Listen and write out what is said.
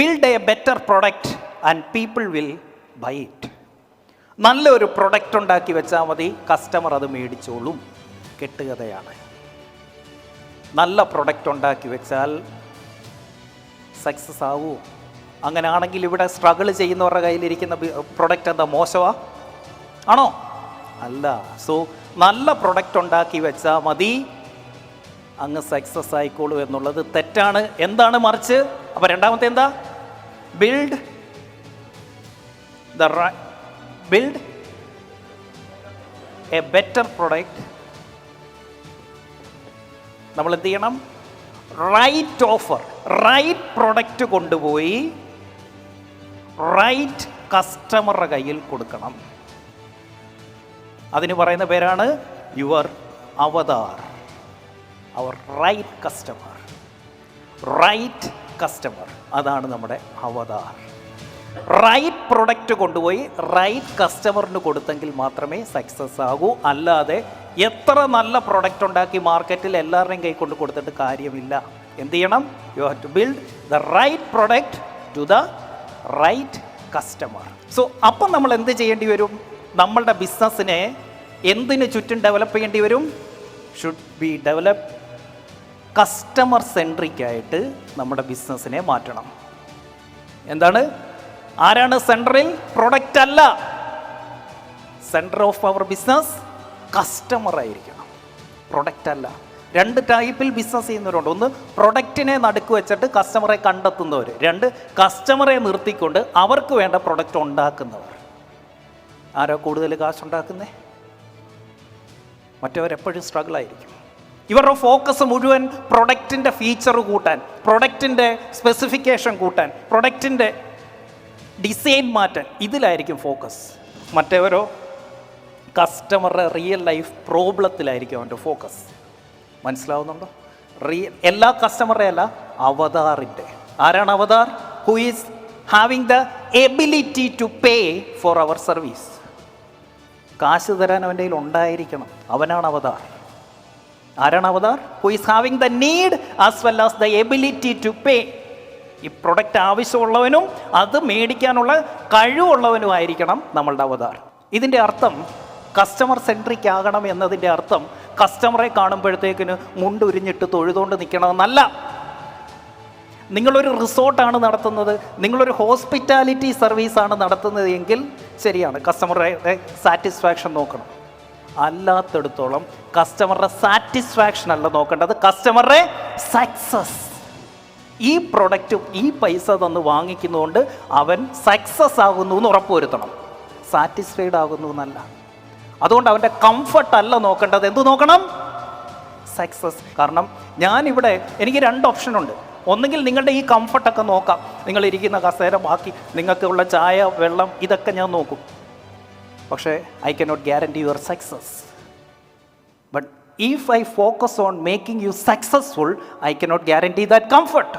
Build a better product and people will buy it നല്ലൊരു product ഉണ്ടാക്കി വെച്ചാൽ മതി കസ്റ്റമർ അത് മേടിച്ചോളും. കെട്ടുകഥയാണ്. നല്ല പ്രൊഡക്റ്റ് ഉണ്ടാക്കി വെച്ചാൽ സക്സസ് ആവുമോ അങ്ങനെയാണെങ്കിൽ ഇവിടെ സ്ട്രഗിൾ ചെയ്യുന്നവരുടെ കയ്യിലിരിക്കുന്ന പ്രൊഡക്റ്റ് എന്താ മോശമാ? ആണോ? അല്ല. സോ നല്ല പ്രൊഡക്റ്റ് ഉണ്ടാക്കി വെച്ചാൽ മതി അങ്ങ് സക്സസ് ആയിക്കോളൂ എന്നുള്ളത് തെറ്റാണ്. എന്താണ് മറിച്ച്? അപ്പോൾ രണ്ടാമത്തെ എന്താ? Build the build a better product നമ്മൾ എന്ത് ചെയ്യണം? റൈറ്റ് ഓഫർ റൈറ്റ് പ്രൊഡക്റ്റ് കൊണ്ടുപോയി റൈറ്റ് കസ്റ്റമറുടെ കയ്യിൽ കൊടുക്കണം. അതിന് പറയുന്ന പേരാണ് your Avatar our right customer right customer അതാണ് നമ്മുടെ അവതാർ. റൈറ്റ് പ്രൊഡക്റ്റ് കൊണ്ടുപോയി റൈറ്റ് കസ്റ്റമറിന് കൊടുത്തെങ്കിൽ മാത്രമേ സക്സസ് ആകൂ. അല്ലാതെ എത്ര നല്ല പ്രൊഡക്റ്റ് ഉണ്ടാക്കി മാർക്കറ്റിൽ എല്ലാവരുടെയും കൈ കൊണ്ട് കൊടുത്തിട്ട് കാര്യമില്ല. എന്ത് ചെയ്യണം? You have to build the right product to the right customer so അപ്പം നമ്മൾ എന്ത് ചെയ്യേണ്ടി വരും? നമ്മളുടെ ബിസിനസ്സിനെ എന്തിനു ചുറ്റും ഡെവലപ്പ് ചെയ്യേണ്ടി വരും? Should be develop customer centric ആയിട്ട് നമ്മുടെ ബിസിനസ്സിനെ മാറ്റണം. എന്താണ്? ആരാണ് സെൻട്രൽ പ്രൊഡക്റ്റ് അല്ല. Centre of our business customer ആയിരിക്കണം. പ്രൊഡക്റ്റ് അല്ല. രണ്ട് ടൈപ്പിൽ ബിസിനസ് ചെയ്യുന്നവരുണ്ട്. ഒന്ന് പ്രൊഡക്റ്റിനെ നടുക്ക് വെച്ചിട്ട് കസ്റ്റമറെ കണ്ടെത്തുന്നവർ. രണ്ട് കസ്റ്റമറെ നിർത്തിക്കൊണ്ട് അവർക്ക് വേണ്ട പ്രൊഡക്റ്റ് ഉണ്ടാക്കുന്നവർ. ആരോ കൂടുതൽ കാശുണ്ടാക്കുന്നേ മറ്റവരെപ്പോഴും സ്ട്രഗിൾ ആയിരിക്കും. ഇവരുടെ ഫോക്കസ് മുഴുവൻ പ്രൊഡക്റ്റിന്റെ ഫീച്ചർ കൂട്ടാൻ പ്രൊഡക്റ്റിന്റെ സ്പെസിഫിക്കേഷൻ കൂട്ടാൻ പ്രൊഡക്റ്റിന്റെ ഡിസൈൻ മാറ്റാൻ ഇതിലായിരിക്കും ഫോക്കസ് മറ്റേവരോ കസ്റ്റമറുടെ റിയൽ ലൈഫ് പ്രോബ്ലത്തിലായിരിക്കും അവന്റെ ഫോക്കസ് മനസ്സിലാവുന്നുണ്ടോ? റിയൽ എല്ലാ കസ്റ്റമറുടെ അല്ല അവതാറിന്റെ. ആരാണ് അവതാർ? Who is having the ability to pay for our service കാശ് തരാൻ അവന്റെ കയ്യിൽ ഉണ്ടായിരിക്കണം. അവനാണ് അവതാർ. ആരാണ് അവതാർ? Who is having the need as well as the ability to pay ഈ പ്രൊഡക്റ്റ് ആവശ്യമുള്ളവനും അത് മേടിക്കാനുള്ള കഴിവുള്ളവനുമായിരിക്കണം നമ്മളുടെ അവതാർ. ഇതിന്റെ അർത്ഥം കസ്റ്റമർ സെൻട്രിക് ആകണം എന്നതിന്റെ അർത്ഥം കസ്റ്റമറെ കാണുമ്പോഴത്തേക്കിന് മുണ്ടുരിഞ്ഞിട്ട് തൊഴുതുകൊണ്ട് നിൽക്കണമെന്നല്ല നിങ്ങളൊരു റിസോർട്ടാണ് നടത്തുന്നത് നിങ്ങളൊരു ഹോസ്പിറ്റാലിറ്റി സർവീസാണ് നടത്തുന്നത് എങ്കിൽ ശരിയാണ് കസ്റ്റമറെ സാറ്റിസ്ഫാക്ഷൻ നോക്കണം. അല്ലാത്തടത്തോളം കസ്റ്റമറുടെ സാറ്റിസ്ഫാക്ഷൻ അല്ല നോക്കേണ്ടത്. കസ്റ്റമറുടെ സക്സസ് ഈ പ്രൊഡക്റ്റും ഈ പൈസ തന്ന് വാങ്ങിക്കുന്നതുകൊണ്ട് അവൻ സക്സസ് ആകുന്നു എന്ന് ഉറപ്പുവരുത്തണം സാറ്റിസ്ഫൈഡ് ആകുന്നു എന്നല്ല. അതുകൊണ്ട് അവന്റെ കംഫർട്ട് അല്ല നോക്കേണ്ടത്. എന്ത് നോക്കണം? സക്സസ് കാരണം ഞാനിവിടെ എനിക്ക് രണ്ട് ഓപ്ഷനുണ്ട് ഒന്നുകിൽ നിങ്ങളുടെ ഈ കംഫർട്ടൊക്കെ നോക്കാം. നിങ്ങൾ ഇരിക്കുന്ന കസേര ബാക്കി നിങ്ങൾക്കുള്ള ചായ വെള്ളം ഇതൊക്കെ ഞാൻ നോക്കും. പക്ഷേ I cannot guarantee your success but if I focus on making you successful I cannot guarantee that comfort